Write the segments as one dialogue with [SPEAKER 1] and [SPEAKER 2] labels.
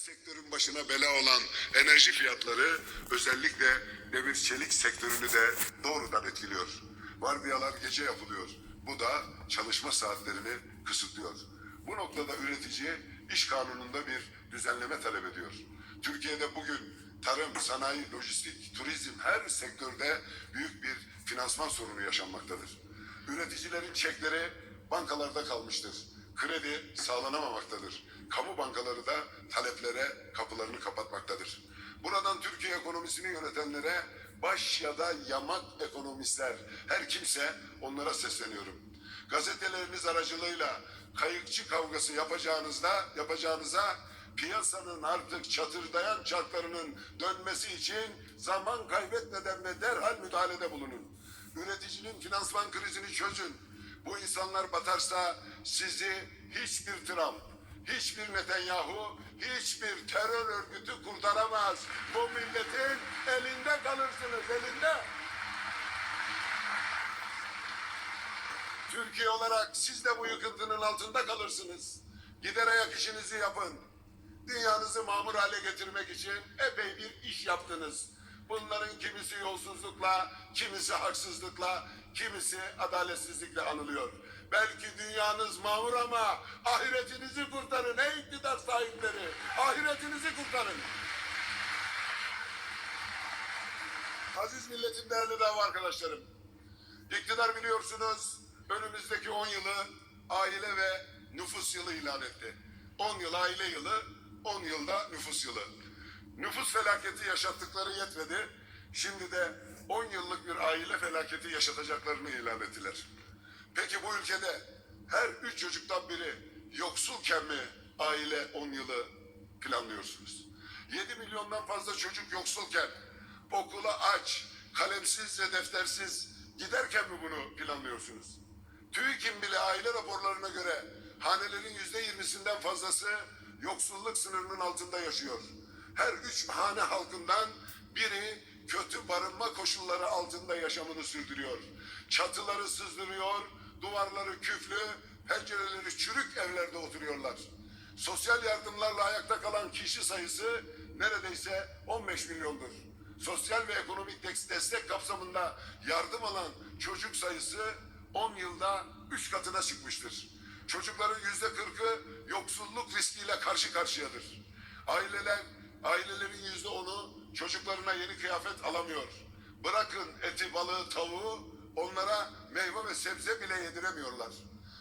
[SPEAKER 1] sektörün başına bela olan enerji fiyatları özellikle demir çelik sektörünü de doğrudan etkiliyor. Vardiyalar gece yapılıyor. Bu da çalışma saatlerini kısıtlıyor. Bu noktada üretici iş kanununda bir düzenleme talep ediyor. Türkiye'de bugün tarım, sanayi, lojistik, turizm her sektörde büyük bir finansman sorunu yaşanmaktadır. Üreticilerin çekleri bankalarda kalmıştır. Kredi sağlanamamaktadır. Kamu bankaları da taleplere kapılarını kapatmaktadır. Buradan Türkiye ekonomisini yönetenlere baş ya da yamak ekonomistler her kimse onlara sesleniyorum. Gazeteleriniz aracılığıyla kayıkçı kavgası yapacağınızda yapacağınıza piyasanın artık çatırdayan çarklarının dönmesi için zaman kaybetmeden ve derhal müdahalede bulunun. Üreticinin finansman krizini çözün. Bu insanlar batarsa sizi hiçbir Trump, hiçbir Netanyahu, hiçbir terör örgütü kurtaramaz. Bu milletin elinde kalırsınız, elinde. Türkiye olarak siz de bu yıkıntının altında kalırsınız. Gider ayak işinizi yapın. Dünyanızı mamur hale getirmek için epey bir iş yaptınız. Bunların kimisi yolsuzlukla, kimisi haksızlıkla, kimisi adaletsizlikle anılıyor. Belki dünyanız mamur ama ahiretinizi kurtarın ey iktidar sahipleri. Ahiretinizi kurtarın. Aziz milletin değerli dava arkadaşlarım. İktidar biliyorsunuz önümüzdeki 10 yılı aile ve nüfus yılı ilan etti. 10 yıl aile yılı, 10 yılda nüfus yılı. Nüfus felaketi yaşattıkları yetmedi. Şimdi de 10 yıllık bir aile felaketi yaşatacaklarını ilan ettiler. Peki bu ülkede her üç çocuktan biri yoksulken mi aile 10 yılı planlıyorsunuz? 7 milyondan fazla çocuk yoksulken okula aç, kalemsiz ve deftersiz giderken mi bunu planlıyorsunuz? TÜİK'in bile aile raporlarına göre hanelerin yüzde yirmisinden fazlası yoksulluk sınırının altında yaşıyor. Her üç hane halkından biri kötü barınma koşulları altında yaşamını sürdürüyor. Çatıları sızdırıyor, duvarları küflü, pencereleri çürük evlerde oturuyorlar. Sosyal yardımlarla ayakta kalan kişi sayısı neredeyse 15 milyondur. Sosyal ve ekonomik des- destek kapsamında yardım alan çocuk sayısı 10 yılda 3 katına çıkmıştır. Çocukların yüzde 40'ı yoksulluk riskiyle karşı karşıyadır. Aileler, ailelerin yüzde 10'u çocuklarına yeni kıyafet alamıyor. Bırakın eti, balığı, tavuğu onlara meyve ve sebze bile yediremiyorlar.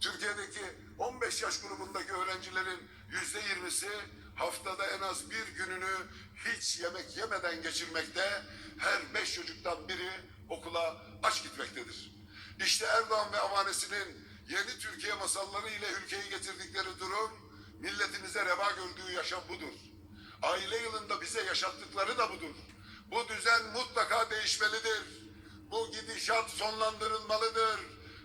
[SPEAKER 1] Türkiye'deki 15 yaş grubundaki öğrencilerin yüzde 20'si haftada en az bir gününü hiç yemek yemeden geçirmekte, her beş çocuktan biri okula aç gitmektedir. İşte Erdoğan ve avanesinin yeni Türkiye masalları ile ülkeyi getirdikleri durum, milletimize reva gördüğü yaşam budur. Aile yılında bize yaşattıkları da budur. Bu düzen mutlaka değişmelidir. Bu gidişat sonlandırılmalıdır.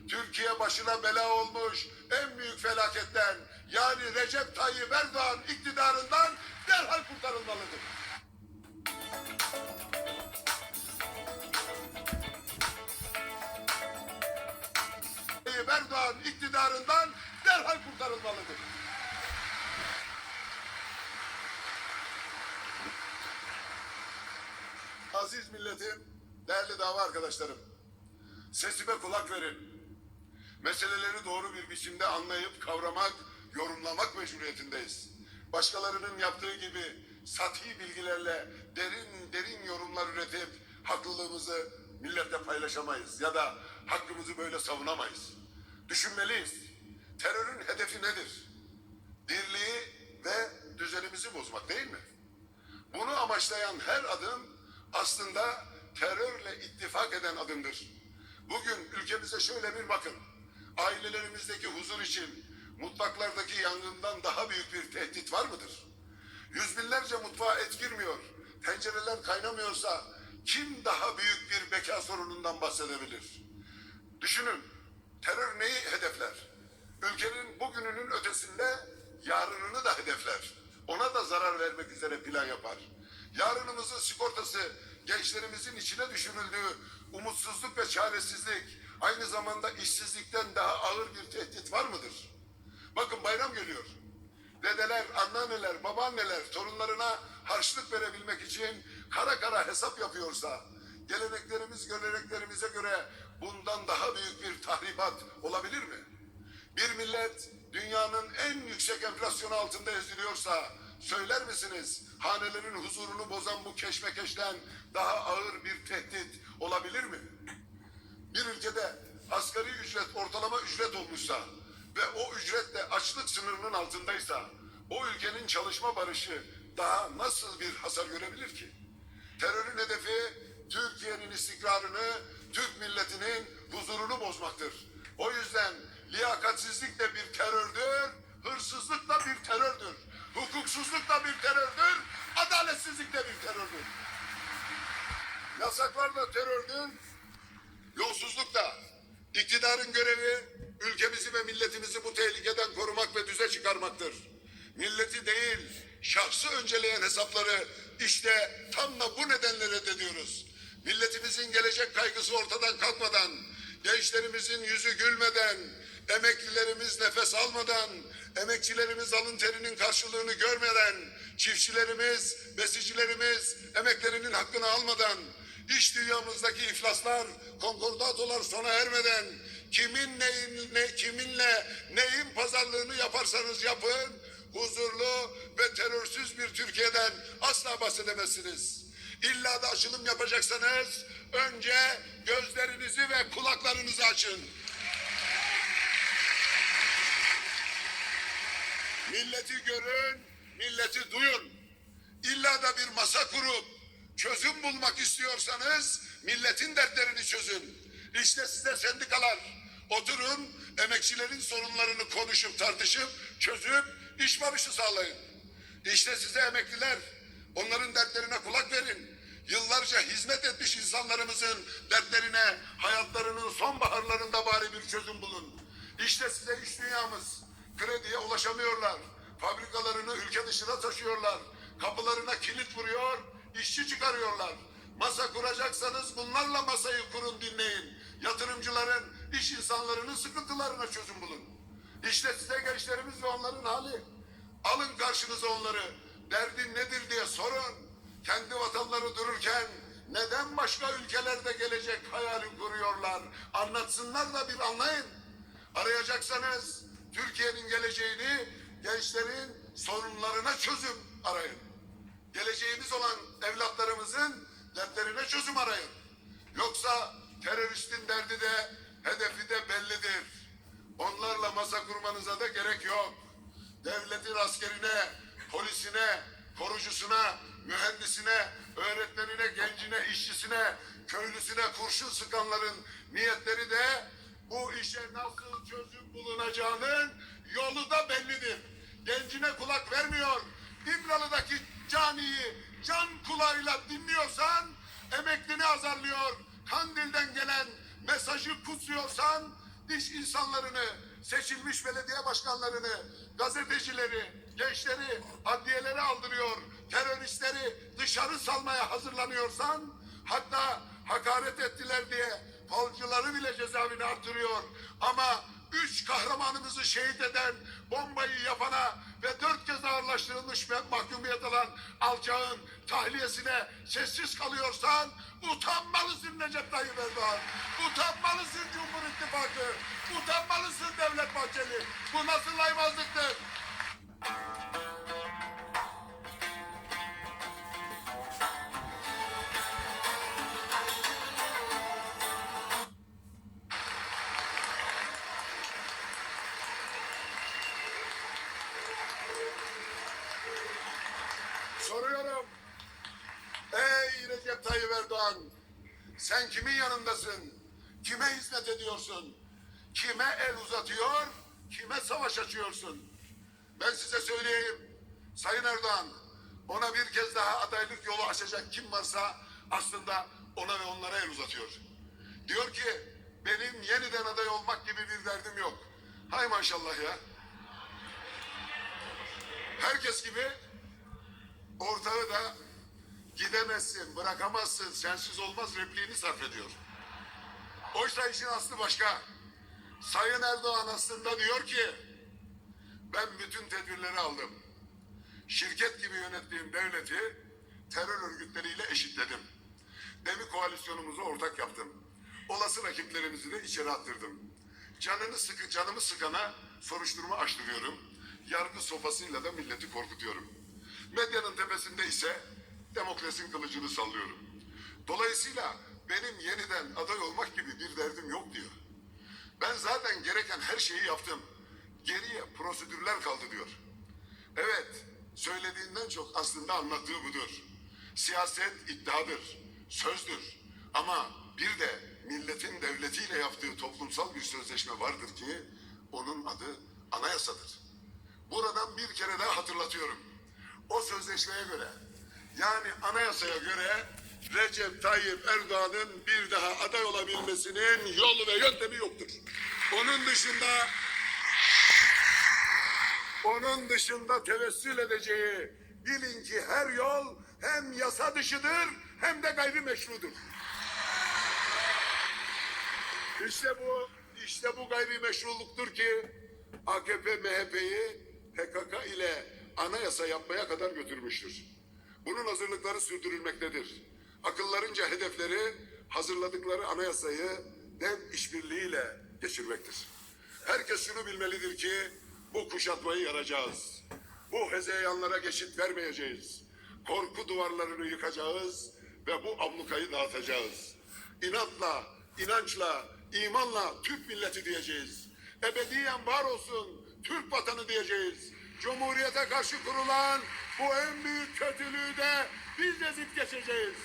[SPEAKER 1] Türkiye başına bela olmuş en büyük felaketten yani Recep Tayyip Erdoğan iktidarından derhal kurtarılmalıdır. Tayyip Erdoğan iktidarından derhal kurtarılmalıdır. Aziz milletim, değerli dava arkadaşlarım, sesime kulak verin. Meseleleri doğru bir biçimde anlayıp kavramak, yorumlamak mecburiyetindeyiz. Başkalarının yaptığı gibi sathi bilgilerle derin derin yorumlar üretip haklılığımızı milletle paylaşamayız ya da hakkımızı böyle savunamayız. Düşünmeliyiz. Terörün hedefi nedir? Dirliği ve düzenimizi bozmak değil mi? Bunu amaçlayan her adım aslında terörle ittifak eden adımdır. Bugün ülkemize şöyle bir bakın. Ailelerimizdeki huzur için mutfaklardaki yangından daha büyük bir tehdit var mıdır? Yüz binlerce mutfağa et girmiyor. Tencereler kaynamıyorsa kim daha büyük bir beka sorunundan bahsedebilir? Düşünün, terör neyi hedefler? Sigortası gençlerimizin içine düşürüldüğü umutsuzluk ve çaresizlik aynı zamanda işsizlikten daha ağır bir tehdit var mıdır? Bakın bayram geliyor. dedeler, anneanneler, babaanneler torunlarına harçlık verebilmek için kara kara hesap yapıyorsa, geleneklerimiz, göreneklerimize göre bundan daha büyük bir tahribat olabilir mi? Bir millet dünyanın en yüksek enflasyonu altında eziliyorsa söyler misiniz hanelerin huzurunu bozan bu keşmekeşten daha ağır bir tehdit olabilir mi? Bir ülkede asgari ücret ortalama ücret olmuşsa ve o ücretle açlık sınırının altındaysa o ülkenin çalışma barışı daha nasıl bir hasar görebilir ki? Terörün hedefi Türkiye'nin istikrarını, Türk milletinin huzurunu bozmaktır. O yüzden liyakatsizlik de bir terördür, hırsızlık da bir terördür, hukuksuzluk da bir terördür, adaletsizlik de bir terördür. Yasaklar da terördür, Yolsuzluk da iktidarın görevi ülkemizi ve milletimizi bu tehlikeden korumak ve düze çıkarmaktır. Milleti değil, şahsı önceleyen hesapları işte tam da bu nedenle reddediyoruz. Milletimizin gelecek kaygısı ortadan kalkmadan, gençlerimizin yüzü gülmeden, emeklilerimiz nefes almadan, emekçilerimiz alın terinin karşılığını görmeden, çiftçilerimiz, besicilerimiz emeklerinin hakkını almadan, İş dünyamızdaki iflaslar, konkordatolar sona ermeden kimin neyin, ne, kiminle neyin pazarlığını yaparsanız yapın huzurlu ve terörsüz bir Türkiye'den asla bahsedemezsiniz. İlla da açılım yapacaksanız önce gözlerinizi ve kulaklarınızı açın. Milleti görün, milleti duyun. İlla da bir masa kurup çözüm bulmak istiyorsanız milletin dertlerini çözün. İşte size sendikalar. Oturun, emekçilerin sorunlarını konuşup tartışıp çözüp iş barışı sağlayın. İşte size emekliler. Onların dertlerine kulak verin. Yıllarca hizmet etmiş insanlarımızın dertlerine hayatlarının sonbaharlarında bari bir çözüm bulun. İşte size iş dünyamız. Krediye ulaşamıyorlar. Fabrikalarını ülke dışına taşıyorlar. Kapılarına kilit vuruyor, işçi çıkarıyorlar. Masa kuracaksanız bunlarla masayı kurun dinleyin. Yatırımcıların, iş insanlarının sıkıntılarına çözüm bulun. İşte size gençlerimiz ve onların hali. Alın karşınıza onları. Derdin nedir diye sorun. Kendi vatanları dururken neden başka ülkelerde gelecek hayali kuruyorlar? Anlatsınlar da bir anlayın. Arayacaksanız Türkiye'nin geleceğini gençlerin sorunlarına çözüm arayın. Geleceğimiz olan evlatlarımızın dertlerine çözüm arayın. Yoksa teröristin derdi de hedefi de bellidir. Onlarla masa kurmanıza da gerek yok. Devletin askerine, polisine, korucusuna, mühendisine, öğretmenine, gencine, işçisine, köylüsüne kurşun sıkanların niyetleri de bu işe nasıl çözüm bulunacağının yolu da bellidir. Gencine kulak vermiyor. İmralı'daki caniyi can kulağıyla dinliyorsan emeklini azarlıyor. Kandil'den gelen mesajı kutsuyorsan iş insanlarını, seçilmiş belediye başkanlarını, gazetecileri, gençleri adliyelere aldırıyor. Teröristleri dışarı salmaya hazırlanıyorsan hatta hakaret ettiler diye falcıları bile cezaevine artırıyor. Ama üç kahramanımızı şehit eden bombayı yapana ve dört kez ağırlaştırılmış ve mahkumiyet alan alçağın tahliyesine sessiz kalıyorsan utanmalısın Recep Tayyip Erdoğan. Utanmalısın Cumhur İttifakı. Utanmalısın Devlet Bahçeli. Bu nasıl laymazlıktır? Sen kimin yanındasın? Kime hizmet ediyorsun? Kime el uzatıyor? Kime savaş açıyorsun? Ben size söyleyeyim. Sayın Erdoğan, ona bir kez daha adaylık yolu açacak kim varsa aslında ona ve onlara el uzatıyor. Diyor ki benim yeniden aday olmak gibi bir derdim yok. Hay maşallah ya. Herkes gibi ortağı da gidemezsin, bırakamazsın, sensiz olmaz repliğini sarf ediyor. Oysa işin aslı başka. Sayın Erdoğan aslında diyor ki ben bütün tedbirleri aldım. şirket gibi yönettiğim devleti terör örgütleriyle eşitledim. Demi koalisyonumuzu ortak yaptım. Olası rakiplerimizi de içeri attırdım. Canını sıkı, canımı sıkana soruşturma açtırıyorum. Yargı sopasıyla da milleti korkutuyorum. Medyanın tepesinde ise demokrasinin kılıcını sallıyorum. Dolayısıyla benim yeniden aday olmak gibi bir derdim yok diyor. Ben zaten gereken her şeyi yaptım. Geriye prosedürler kaldı diyor. Evet, söylediğinden çok aslında anlattığı budur. Siyaset iddiadır, sözdür. Ama bir de milletin devletiyle yaptığı toplumsal bir sözleşme vardır ki onun adı anayasadır. Buradan bir kere daha hatırlatıyorum. O sözleşmeye göre yani anayasaya göre Recep Tayyip Erdoğan'ın bir daha aday olabilmesinin yolu ve yöntemi yoktur. Onun dışında onun dışında tevessül edeceği bilin ki her yol hem yasa dışıdır hem de gayrimeşrudur. İşte bu, işte bu gayrimeşruluktur ki AKP MHP'yi PKK ile anayasa yapmaya kadar götürmüştür. Bunun hazırlıkları sürdürülmektedir. Akıllarınca hedefleri hazırladıkları anayasayı dev işbirliğiyle geçirmektir. Herkes şunu bilmelidir ki bu kuşatmayı yaracağız. Bu hezeyanlara geçit vermeyeceğiz. Korku duvarlarını yıkacağız ve bu ablukayı dağıtacağız. İnatla, inançla, imanla Türk milleti diyeceğiz. Ebediyen var olsun Türk vatanı diyeceğiz. Cumhuriyete karşı kurulan bu en büyük kötülüğü de biz ezip geçeceğiz.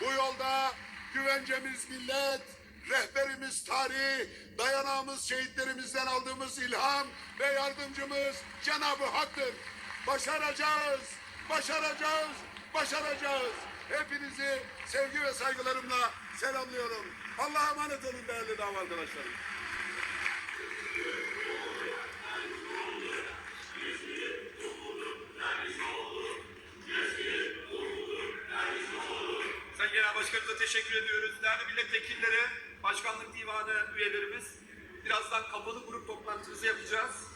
[SPEAKER 1] Bu yolda güvencemiz millet, rehberimiz tarih, dayanağımız şehitlerimizden aldığımız ilham ve yardımcımız Cenab-ı Hak'tır. Başaracağız, başaracağız, başaracağız. Hepinizi sevgi ve saygılarımla selamlıyorum. Allah'a emanet olun değerli dava arkadaşlarım.
[SPEAKER 2] Teşekkür ediyoruz. Değerli milletvekilleri, Başkanlık Divanı üyelerimiz, birazdan kapalı grup toplantımızı yapacağız.